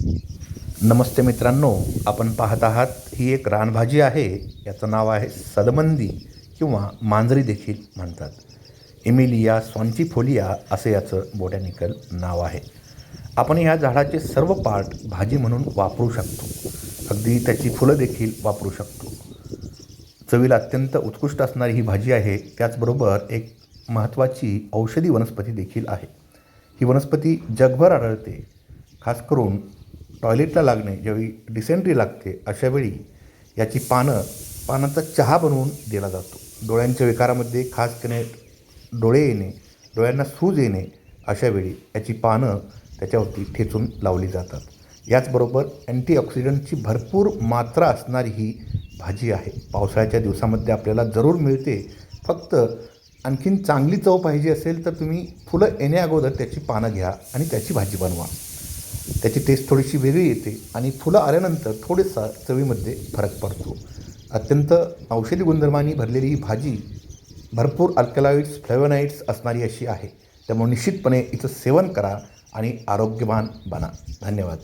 नमस्ते मित्रांनो आपण पाहत आहात ही एक रानभाजी आहे याचं नाव आहे सदमंदी किंवा मांजरी देखील म्हणतात. इमिलिया स्वांचिफोलिया असे याचं बोटॅनिकल नाव आहे. आपण या झाडाचे सर्व पार्ट भाजी म्हणून वापरू शकतो. अगदी त्याची फुलं देखील वापरू शकतो. चवीला अत्यंत उत्कृष्ट असणारी ही भाजी आहे त्याचबरोबर एक महत्त्वाची औषधी वनस्पती देखील आहे. ही वनस्पती जगभर आढळते खास करून टॉयलेटला लागणे ज्यावेळी डिसेंट्री लागते अशावेळी याची पानं पानांचा चहा बनवून दिला जातो. डोळ्यांच्या विकारामध्ये खास करून डोळे येणे डोळ्यांना सूज येणे अशावेळी याची पानं त्याच्यावरती ठेचून लावली जातात. याचबरोबर अँटीऑक्सिडंटची भरपूर मात्रा असणारी ही भाजी आहे. पावसाळ्याच्या दिवसामध्ये आपल्याला जरूर मिळते. फक्त आणखीन चांगली चव पाहिजे असेल तर तुम्ही फुलं येण्याअगोदर त्याची पानं घ्या आणि त्याची भाजी बनवा. त्याची टेस्ट थोडीशी वेगळी येते आणि फुलं आल्यानंतर थोडेसा चवीमध्ये फरक पडतो. अत्यंत औषधी गुणधर्मांनी भरलेली ही भाजी भरपूर अल्कलाइड्स फ्लेवनाइड्स असणारी अशी आहे. त्यामुळे निश्चितपणे हिचं सेवन करा आणि आरोग्यवान बना. धन्यवाद.